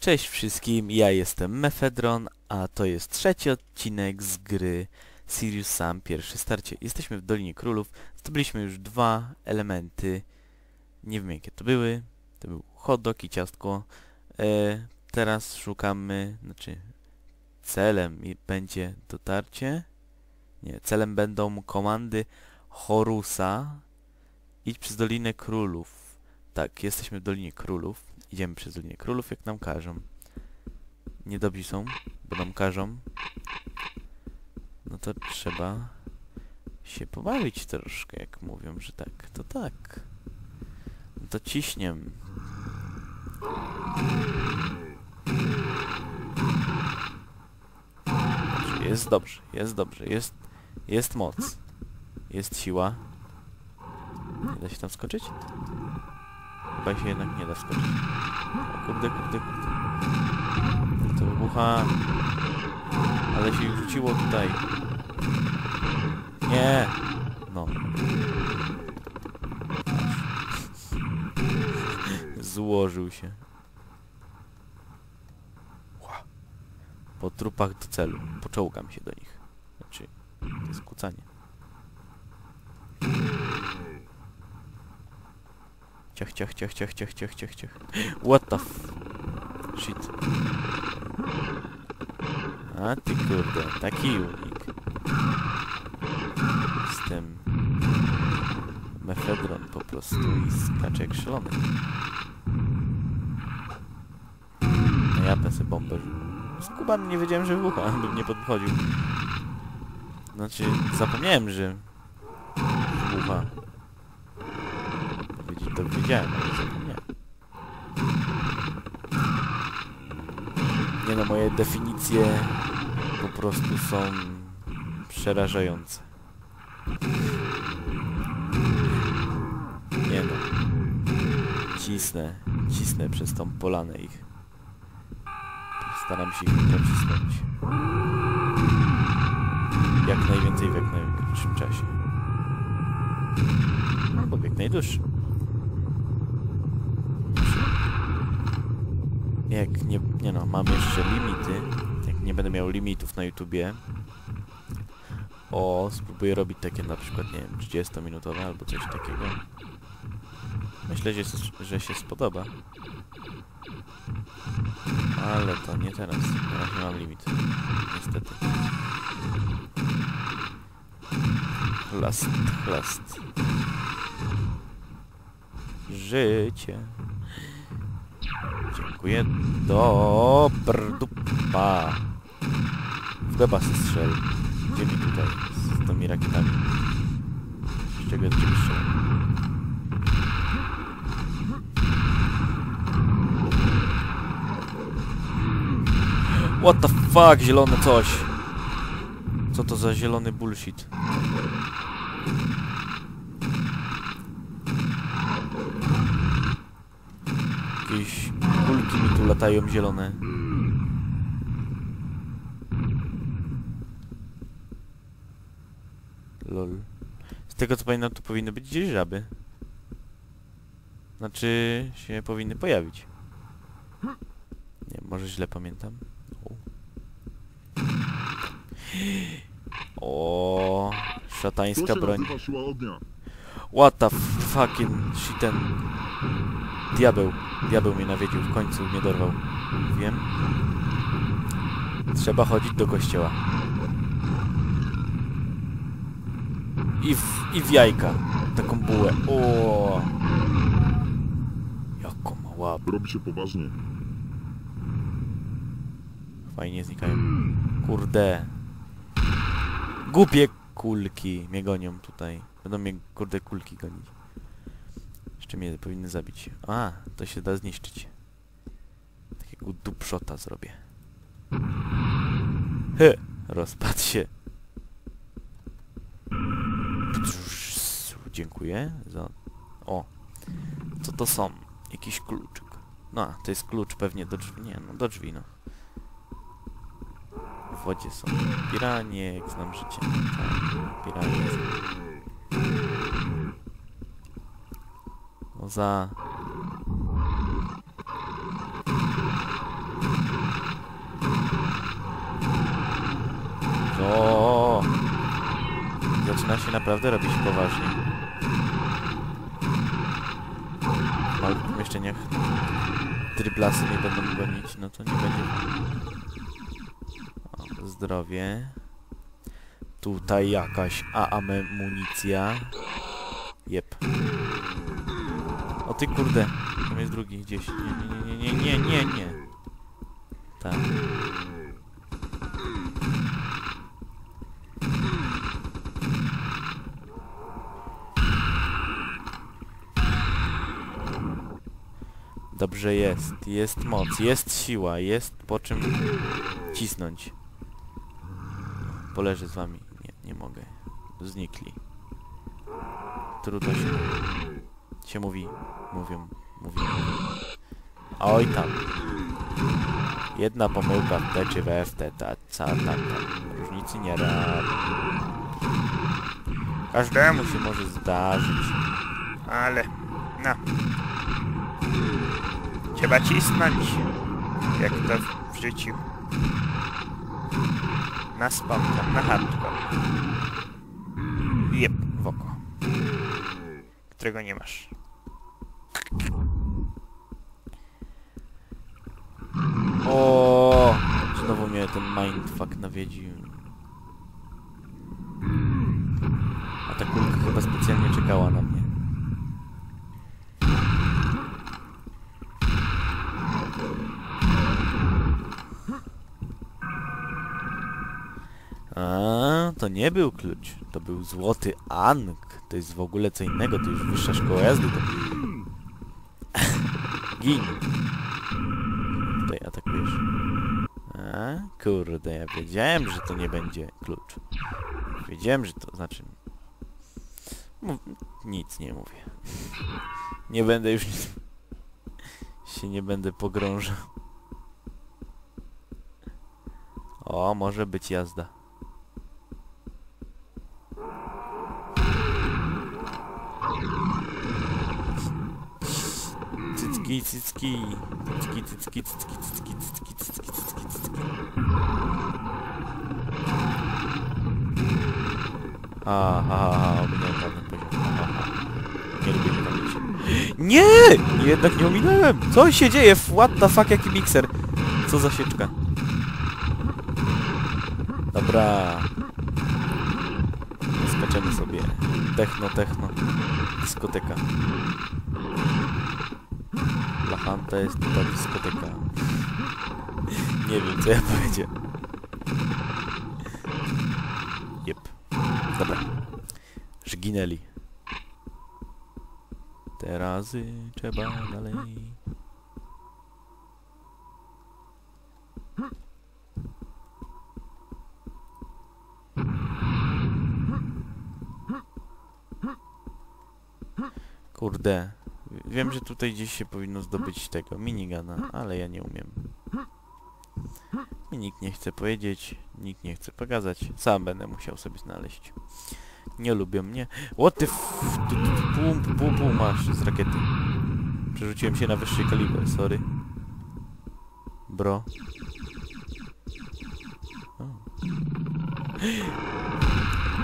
Cześć wszystkim, ja jestem Mefedron, a to jest trzeci odcinek z gry Sirius Sam pierwsze starcie. Jesteśmy w Dolinie Królów, zdobyliśmy już dwa elementy, nie wiem jakie to były, to był hot dog i ciastko. E, teraz szukamy, znaczy celem będzie dotarcie, nie, celem będą komandy Horusa, idź przez Dolinę Królów. Tak, jesteśmy w Dolinie Królów. Idziemy przez Dolinę Królów, jak nam każą. Niedobrzy są, bo nam każą. No to trzeba się pobawić troszkę, jak mówią, że tak, to tak. No to ciśniem. Jest dobrze, jest dobrze, jest, jest moc. Jest siła. Nie da się tam skoczyć? Chyba się jednak nie da skoczyć. Kurde, kurde, kurde. To wybucha. Ale się rzuciło tutaj. Nie! No. Złożył się. Po trupach do celu. Poczołgam się do nich. Znaczy, to jest kucanie. Ciach, ciach, ciach, ciach, ciach, ciach, ciach, ciach. What the f... Shit. A ty kurde, taki unik. Jestem... Mefedron po prostu i skacze jak szalony. No ja pensę bombę. Skuban nie wiedziałem, że wybucha, bym nie podchodził. Znaczy, zapomniałem, że wybucha. To wiedziałem, ale zapomniałem. Nie no, moje definicje po prostu są przerażające. Nie no. Cisnę, cisnę przez tą polanę ich. Staram się ich nacisnąć. Jak najwięcej w jak najkrótszym czasie. Albo jak najdłuższym. Jak nie, nie no, mam jeszcze limity. Jak nie będę miał limitów na YouTubie. O, spróbuję robić takie na przykład, nie wiem, 30-minutowe albo coś takiego. Myślę, że, że się spodoba. Ale to nie teraz. Na razie mam limit. Niestety. Chlast, chlast. Życie. Dziękuję. Dobr dupa. W się strzel. Gdzie mi tutaj z tymi rakietami? Z czego ja ciebie strzelam? What the fuck, zielone coś. Co to za zielony bullshit? Jakieś kulki mi tu latają zielone. Lol. Z tego co pamiętam, tu powinny być gdzieś żaby. Znaczy, się powinny pojawić. Nie, może źle pamiętam. O. O, szatańska To broń. What the fucking shit ten... Diabeł. Diabeł mnie nawiedził, w końcu mnie dorwał. Wiem. Trzeba chodzić do kościoła. I w, i w jajka. Taką bułę. O. Jaką ma łap. Robi się poważnie. Fajnie znikają. Kurde. Głupie kulki mnie gonią tutaj. Będą mnie kurde kulki gonić. Jeszcze mnie powinny zabić. A, to się da zniszczyć. Takiego dupszota zrobię. He! Rozpadł się. Dziękuję za... O! Co to są? Jakiś kluczyk. No, a, to jest klucz pewnie do drzwi. Nie, no do drzwi, no. W wodzie są piranie, jak znam życie. Tak, piranie za... O, zaczyna się naprawdę robić poważnie. W małych pomieszczeniach dryblasy nie będą gonić, no to nie będzie... O, zdrowie. Tutaj jakaś amunicja. Jep. Ty kurde, tam jest drugi gdzieś. Nie, nie, nie, nie, nie, nie, nie. Tak. Dobrze jest, jest moc, jest siła, jest po czym cisnąć. Poleżę z wami. Nie, nie mogę. Znikli. Trudno się, się mówi. Mówią, mówią. Oj tam. Jedna pomyłka w T czy w F, ta, ca, tam, tam. Różnicy nie robi. Każdemu się może zdarzyć. Ale, no. Trzeba cisnąć. Jak to w życiu. Na spontane, na hardcore. Jep, w oko. Którego nie masz. O, Znowu mnie ten mindfuck nawiedził. A ta kulka chyba specjalnie czekała na mnie. A, to nie był klucz. To był złoty Ankh. To jest w ogóle co innego. To już wyższa szkoła jazdy. To... Gin. Tutaj atakujesz. A, kurde, ja wiedziałem, że to nie będzie klucz. Wiedziałem, że to znaczy... Mów... Nic nie mówię. Nie będę już... nic- się nie będę pogrążał. O, może być jazda. Cycki, cycki. Cycki, cycki, cycki, cycki, cycki, cycki, cycki. Ha, ha, ha, ominąłem dawny poziom. Ha, ha. Nie lubię się. Nie! Jednak nie ominąłem! Co się dzieje? What the fuck, jaki mikser? Co za sieczka? Dobra. Skaczemy sobie. Techno, techno. Dyskoteka. Dla Hanta jest ta dyskoteka. Nie wiem, co ja powiedziałem. Jep. Dobra. Żginęli. Teraz trzeba dalej. Kurde. Wiem, że tutaj gdzieś się powinno zdobyć tego minigana, ale ja nie umiem. Mi nikt nie chce powiedzieć, nikt nie chce pokazać. Sam będę musiał sobie znaleźć. Nie lubią mnie. What the f... Pum, pum, pum, masz z rakiety. Przerzuciłem się na wyższy kaliber, sorry. Bro. O.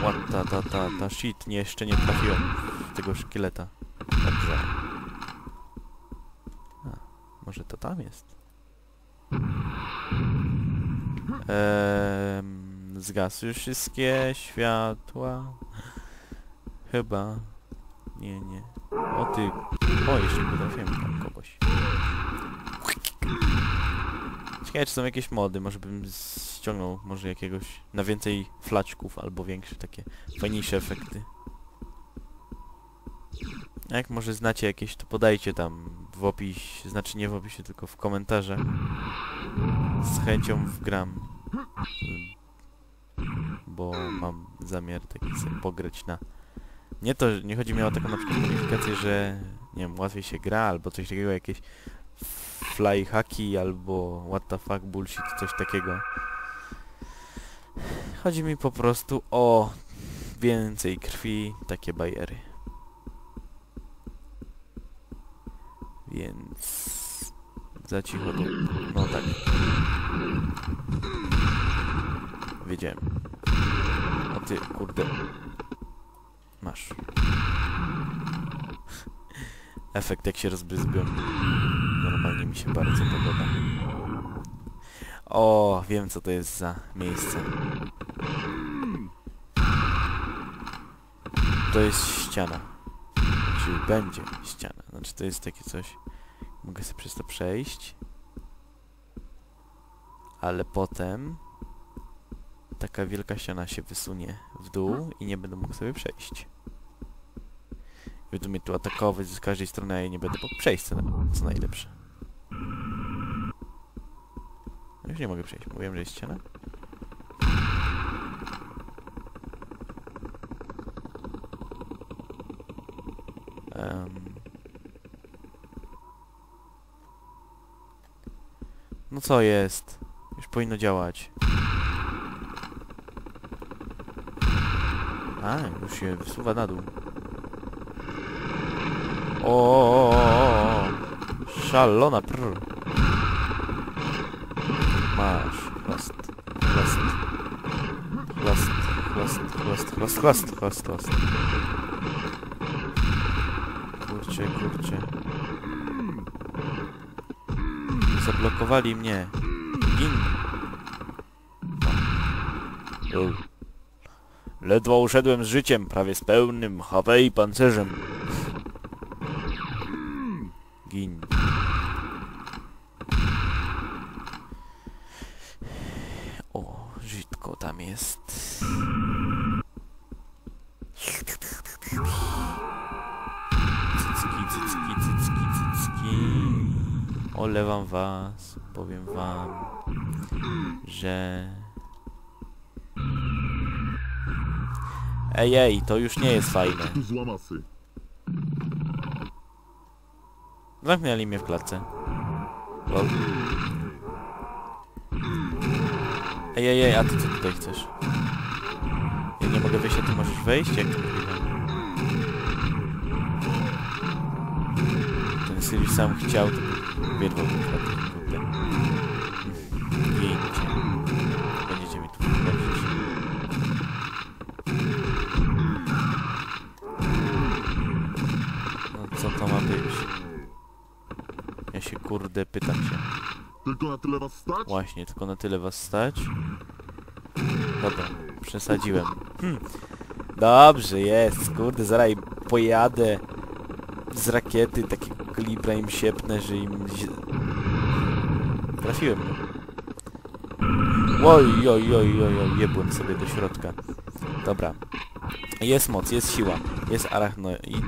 What ta, ta, ta, ta shit, nie, jeszcze nie trafiłem tego szkieleta. Dobrze. A, może to tam jest? Ehm, zgasły wszystkie światła. Chyba. Nie, nie. O ty. O, jeszcze potrafiłem tam kogoś. Ciekawe, czy są jakieś mody. Może bym ściągnął może jakiegoś na więcej flaczków albo większe takie fajniejsze efekty. Jak może znacie jakieś, to podajcie tam w opisie, znaczy nie w opisie, tylko w komentarzach. Z chęcią wgram. Bo mam zamiar taki sobie pograć na... Nie to, nie chodzi mi o taką na przykład modyfikację, że nie wiem, łatwiej się gra, albo coś takiego, jakieś fly hacki, albo what the fuck bullshit, coś takiego. Chodzi mi po prostu o więcej krwi, takie bajery. Więc... Za cicho tu. No tak. Wiedziałem. O ty, kurde. Masz. Efekt jak się rozbryzgłem. Normalnie mi się bardzo podoba. O, wiem co to jest za miejsce. To jest ściana. Czyli będzie ściana. Znaczy to jest takie coś... Mogę sobie przez to przejść. Ale potem... Taka wielka ściana się wysunie w dół i nie będę mógł sobie przejść. Będą mnie tu atakować z każdej strony, a ja nie będę mógł przejść, co, co najlepsze. Już nie mogę przejść. Mówiłem, że jest ściana. Em. No co jest? Już powinno działać. A, już się wysuwa na dół. O. Szalona prr. Masz. Chwast. Chwast. Chwast. Chwast. Chwast. Chwast. Chwast. Chwast. Chwast. Kurczę, kurczę. Zablokowali mnie. Gin. O. Ledwo uszedłem z życiem, prawie z pełnym HP i pancerzem. Gin. O, żitko tam jest. Cycki, cycki, cycki, cycki. Olewam was, powiem wam, że... Ej, ej, to już nie jest fajne. Złamasy. Zamknęli mnie w klatce. Lol. Ej, ej, ej, a ty co tutaj chcesz? Ja nie mogę wyjść, a ty możesz wejść? Jak to możliwe? Ten Sirius sam chciał, to wierwał do klatki, kurde. Gincie. Będziecie mi tu wchodzić. No co to ma być? Ja się kurde pytam się. Tylko na tyle was stać? Właśnie, tylko na tyle was stać. Dobra, przesadziłem. Hm. Dobrze, jest, kurde, zaraz pojadę z rakiety, takie kalibra im siepnę, że im... Trafiłem. Oj, oj, oj, oj, oj, jebłem sobie do środka. Dobra. Jest moc, jest siła, jest arachnoid.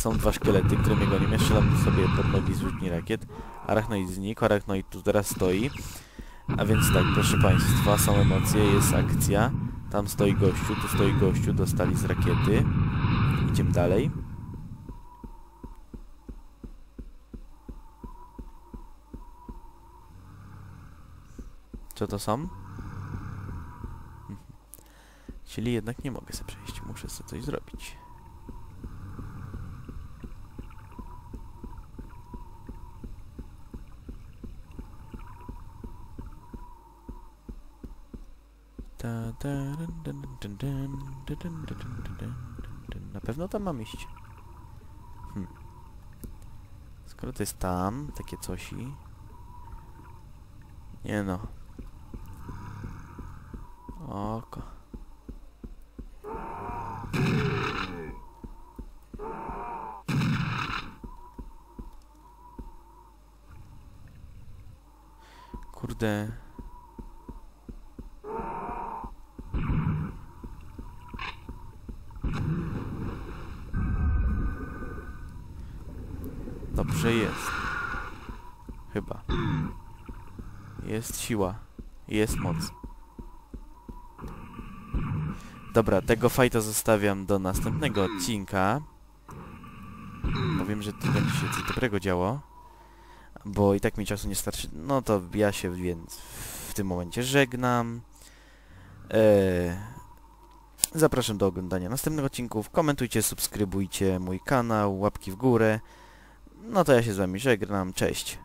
Są dwa szkielety, które mnie gonią. Ja strzelam sobie pod nogi z rzutni rakiet. Arachnoid znikł, arachnoid tu teraz stoi. A więc tak, proszę Państwa, są emocje, jest akcja. Tam stoi gościu, tu stoi gościu, dostali z rakiety. Idziemy dalej. Co to są? Mhm. Czyli jednak nie mogę sobie przejść, muszę sobie coś zrobić. Na pewno tam mam iść. Hm. Skoro to jest tam, takie cosi... Nie no. Oko. Kurde. Jest siła. Jest moc. Dobra, tego fajta zostawiam do następnego odcinka. Bo wiem, że tu będzie się coś dobrego działo. Bo i tak mi czasu nie starczy. No to ja się więc w tym momencie żegnam. Eee, zapraszam do oglądania następnych odcinków. Komentujcie, subskrybujcie mój kanał, łapki w górę. No to ja się z wami żegnam. Cześć.